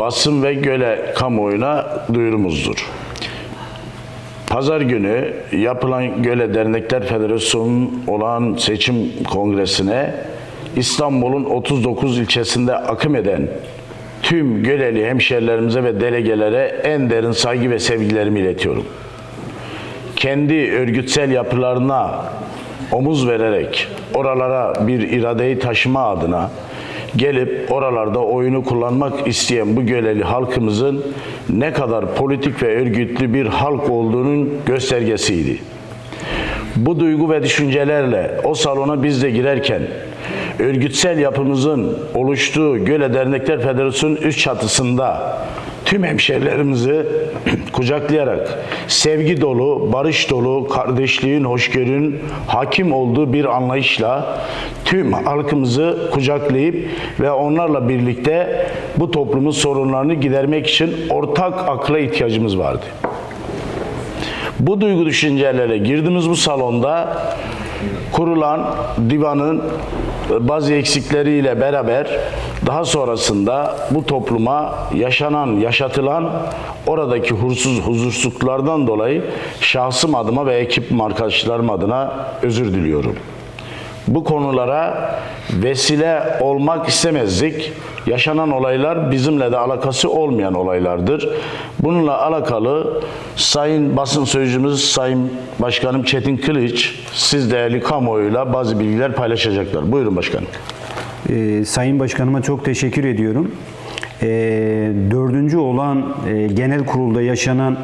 basın ve göle kamuoyuna duyurumuzdur. Pazar günü yapılan Göle Dernekler Federasyonu'nun olan seçim kongresine İstanbul'un 39 ilçesinde akım eden tüm Göleli hemşerilerimize ve delegelere en derin saygı ve sevgilerimi iletiyorum. Kendi örgütsel yapılarına omuz vererek oralara bir iradeyi taşıma adına gelip oralarda oyunu kullanmak isteyen bu Göleli halkımızın ne kadar politik ve örgütlü bir halk olduğunun göstergesiydi. Bu duygu ve düşüncelerle o salona biz de girerken örgütsel yapımızın oluştuğu Göle Dernekler Federasyonu üst çatısında tüm hemşerilerimizi kucaklayarak sevgi dolu, barış dolu, kardeşliğin, hoşgörünün hakim olduğu bir anlayışla tüm halkımızı kucaklayıp ve onlarla birlikte bu toplumun sorunlarını gidermek için ortak akla ihtiyacımız vardı. Bu duygu düşüncelerle girdiğimiz bu salonda kurulan divanın bazı eksikleriyle beraber daha sonrasında bu topluma yaşanan, yaşatılan oradaki hursuz, huzursuzluklardan dolayı şahsım adıma ve ekip arkadaşlarım adına özür diliyorum. Bu konulara vesile olmak istemezdik. Yaşanan olaylar bizimle de alakası olmayan olaylardır. Bununla alakalı Sayın Basın Sözcümüz Sayın Başkanım Çetin Kılıç siz değerli kamuoyuyla bazı bilgiler paylaşacaklar. Buyurun başkanım. Ee, Sayın Başkanıma çok teşekkür ediyorum. Ee, dördüncü olan e, genel kurulda yaşanan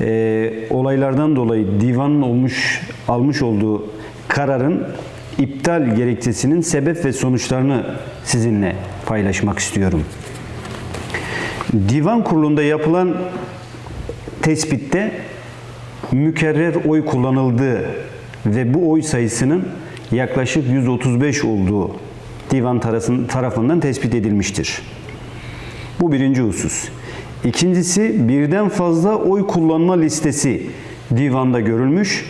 e, olaylardan dolayı divanın olmuş almış olduğu kararın iptal gerekçesinin sebep ve sonuçlarını sizinle paylaşmak istiyorum. Divan kurulunda yapılan tespitte mükerrer oy kullanıldığı ve bu oy sayısının yaklaşık 135 olduğu divan tarafın- tarafından tespit edilmiştir. Bu birinci husus. İkincisi birden fazla oy kullanma listesi divanda görülmüş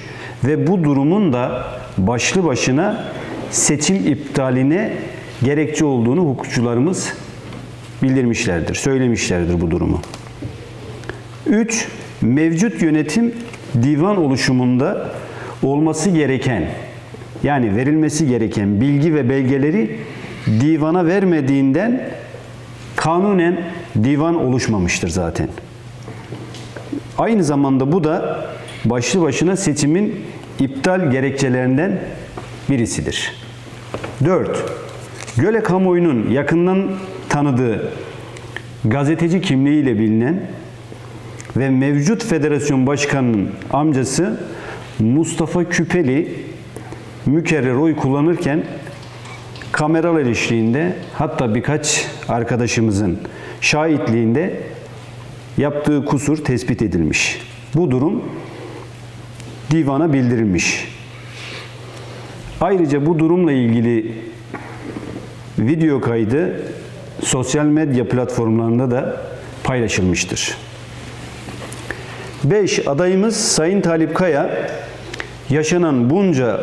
ve bu durumun da başlı başına seçim iptaline gerekçe olduğunu hukukçularımız bildirmişlerdir, söylemişlerdir bu durumu. 3. Mevcut yönetim divan oluşumunda olması gereken yani verilmesi gereken bilgi ve belgeleri divana vermediğinden kanunen divan oluşmamıştır zaten. Aynı zamanda bu da başlı başına seçimin iptal gerekçelerinden birisidir. 4. Göle kamuoyunun yakından tanıdığı gazeteci kimliğiyle bilinen ve mevcut federasyon başkanının amcası Mustafa Küpeli mükerrer oy kullanırken kameralar eşliğinde hatta birkaç arkadaşımızın şahitliğinde yaptığı kusur tespit edilmiş. Bu durum divana bildirilmiş. Ayrıca bu durumla ilgili video kaydı sosyal medya platformlarında da paylaşılmıştır. 5. Adayımız Sayın Talip Kaya yaşanan bunca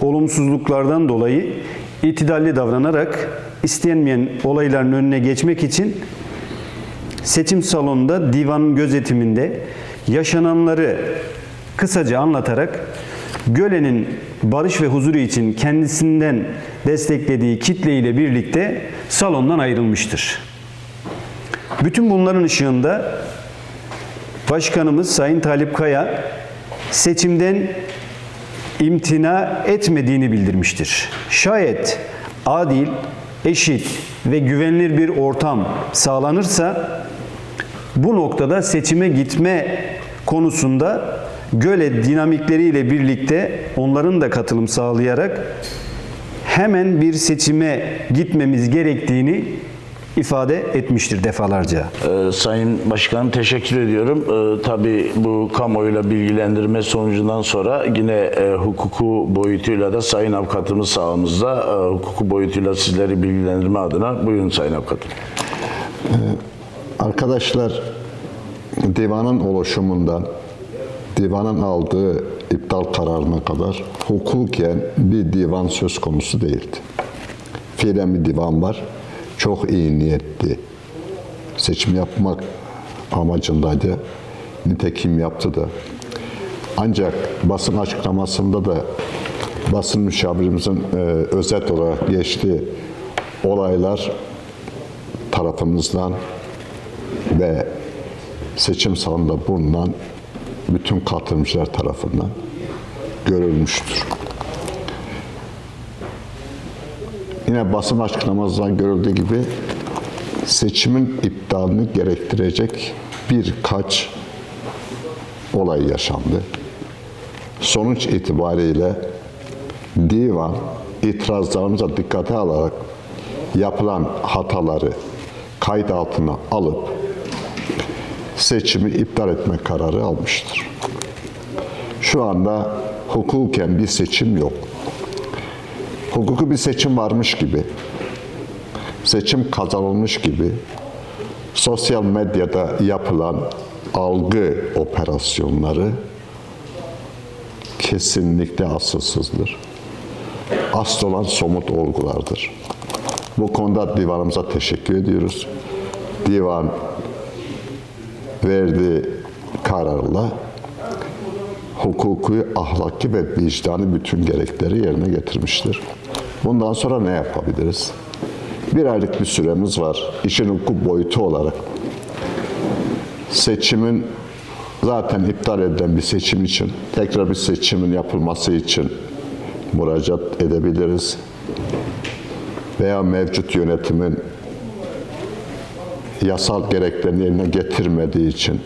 olumsuzluklardan dolayı itidalli davranarak istenmeyen olayların önüne geçmek için seçim salonunda divanın gözetiminde yaşananları kısaca anlatarak Göle'nin barış ve huzuru için kendisinden desteklediği kitle ile birlikte salondan ayrılmıştır. Bütün bunların ışığında Başkanımız Sayın Talip Kaya seçimden imtina etmediğini bildirmiştir. Şayet adil, eşit ve güvenilir bir ortam sağlanırsa bu noktada seçime gitme konusunda göle dinamikleriyle birlikte onların da katılım sağlayarak hemen bir seçime gitmemiz gerektiğini ifade etmiştir defalarca. Ee, Sayın Başkanım teşekkür ediyorum. Ee, tabii bu kamuoyuyla bilgilendirme sonucundan sonra yine e, hukuku boyutuyla da Sayın Avukatımız sağımızda e, hukuku boyutuyla sizleri bilgilendirme adına buyurun Sayın Avukatım. Arkadaşlar divanın oluşumunda divanın aldığı iptal kararına kadar hukuken bir divan söz konusu değildi. Fiilen bir divan var. Çok iyi niyetli seçim yapmak amacındaydı. Nitekim yaptı da. Ancak basın açıklamasında da basın müşavirimizin e, özet olarak geçtiği olaylar tarafımızdan ve seçim salonunda bulunan bütün katılımcılar tarafından görülmüştür. Yine basın açıklamasından görüldüğü gibi seçimin iptalini gerektirecek birkaç olay yaşandı. Sonuç itibariyle divan itirazlarımıza dikkate alarak yapılan hataları kayıt altına alıp seçimi iptal etme kararı almıştır. Şu anda hukuken bir seçim yok. Hukuku bir seçim varmış gibi, seçim kazanılmış gibi sosyal medyada yapılan algı operasyonları kesinlikle asılsızdır. Asıl olan somut olgulardır. Bu konuda divanımıza teşekkür ediyoruz. Divan verdiği kararla hukuki, ahlaki ve vicdani bütün gerekleri yerine getirmiştir. Bundan sonra ne yapabiliriz? Bir aylık bir süremiz var. İşin hukuk boyutu olarak. Seçimin zaten iptal edilen bir seçim için, tekrar bir seçimin yapılması için müracaat edebiliriz. Veya mevcut yönetimin yasal gereklerini yerine getirmediği için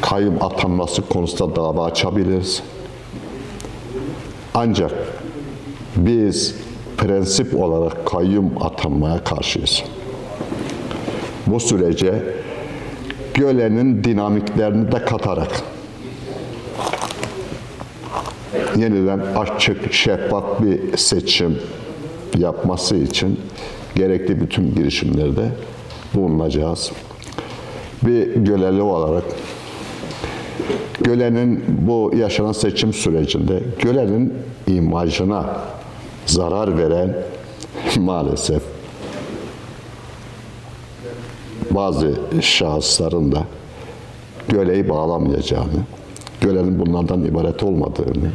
kayyum atanması konusunda dava açabiliriz. Ancak biz prensip olarak kayyum atanmaya karşıyız. Bu sürece Göle'nin dinamiklerini de katarak yeniden açık, şeffaf bir seçim yapması için gerekli bütün girişimlerde bulunacağız. Bir Göleli olarak Göle'nin bu yaşanan seçim sürecinde Göle'nin imajına zarar veren maalesef bazı şahısların da Göle'yi bağlamayacağını, Göle'nin bunlardan ibaret olmadığını,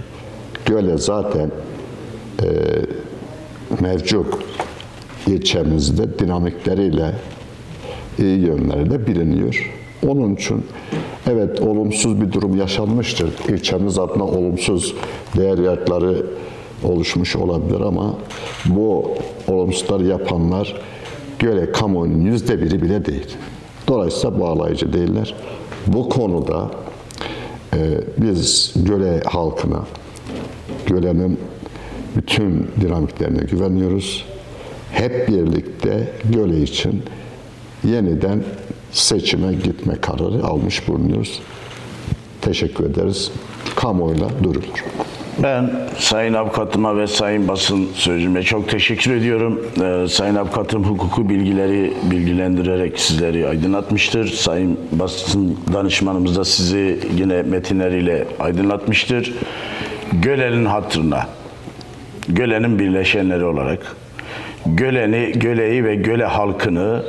Göle zaten e, mevcut ilçemizde dinamikleriyle iyi yönleri de biliniyor. Onun için evet olumsuz bir durum yaşanmıştır. İlçemiz adına olumsuz değer yargıları oluşmuş olabilir ama bu olumsuzları yapanlar göle kamuoyunun yüzde biri bile değil. Dolayısıyla bağlayıcı değiller. Bu konuda e, biz göle halkına, gölenin bütün dinamiklerine güveniyoruz. Hep birlikte göle için yeniden seçime gitme kararı almış bulunuyoruz. Teşekkür ederiz. Kamuoyuna duyurulur. Ben Sayın Avukatıma ve Sayın Basın Sözcüme çok teşekkür ediyorum. Ee, Sayın Avukatım hukuku bilgileri bilgilendirerek sizleri aydınlatmıştır. Sayın Basın Danışmanımız da sizi yine metinleriyle aydınlatmıştır. Göle'nin hatırına, Göle'nin birleşenleri olarak, Göle'ni, Göle'yi ve Göle halkını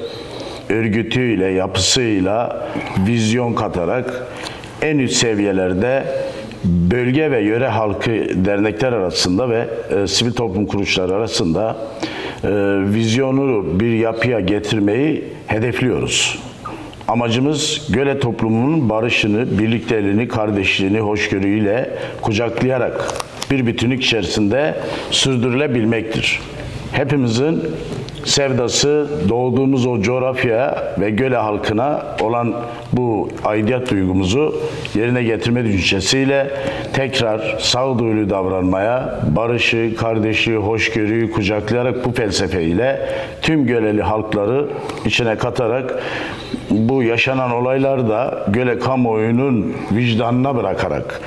örgütüyle, yapısıyla vizyon katarak en üst seviyelerde bölge ve yöre halkı dernekler arasında ve e, sivil toplum kuruluşları arasında e, vizyonu bir yapıya getirmeyi hedefliyoruz. Amacımız Göle toplumunun barışını, birlikteliğini, kardeşliğini, hoşgörüyle kucaklayarak bir bütünlük içerisinde sürdürülebilmektir. Hepimizin sevdası doğduğumuz o coğrafya ve Göle halkına olan bu aidiyet duygumuzu yerine getirme düşüncesiyle tekrar sağduyulu davranmaya, barışı, kardeşi, hoşgörüyü kucaklayarak bu felsefeyle tüm Göleli halkları içine katarak bu yaşanan olaylarda Göle kamuoyunun vicdanına bırakarak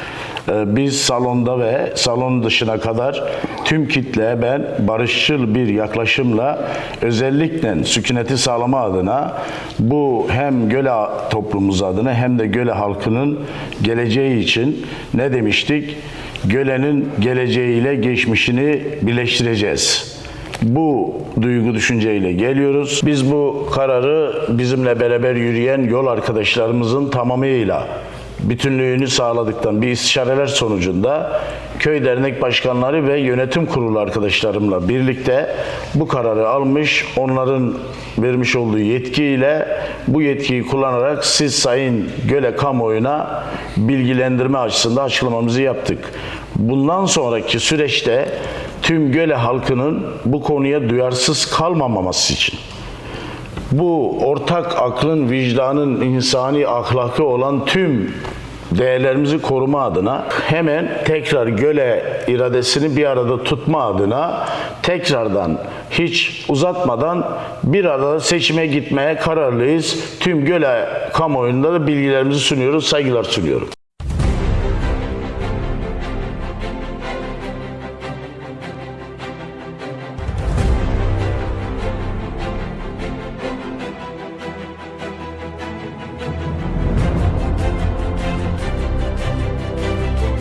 biz salonda ve salon dışına kadar tüm kitleye ben barışçıl bir yaklaşımla özellikle sükuneti sağlama adına bu hem Göle toplumumuz adına hem de Göle halkının geleceği için ne demiştik? Göle'nin geleceğiyle geçmişini birleştireceğiz. bu duygu düşünceyle geliyoruz. Biz bu kararı bizimle beraber yürüyen yol arkadaşlarımızın tamamıyla bütünlüğünü sağladıktan bir istişareler sonucunda köy dernek başkanları ve yönetim kurulu arkadaşlarımla birlikte bu kararı almış, onların vermiş olduğu yetkiyle bu yetkiyi kullanarak siz Sayın Göle kamuoyuna bilgilendirme açısından açıklamamızı yaptık. Bundan sonraki süreçte tüm Göle halkının bu konuya duyarsız kalmamaması için bu ortak aklın, vicdanın, insani ahlakı olan tüm değerlerimizi koruma adına hemen tekrar göle iradesini bir arada tutma adına tekrardan hiç uzatmadan bir arada seçime gitmeye kararlıyız. Tüm göle kamuoyunda da bilgilerimizi sunuyoruz, saygılar sunuyorum.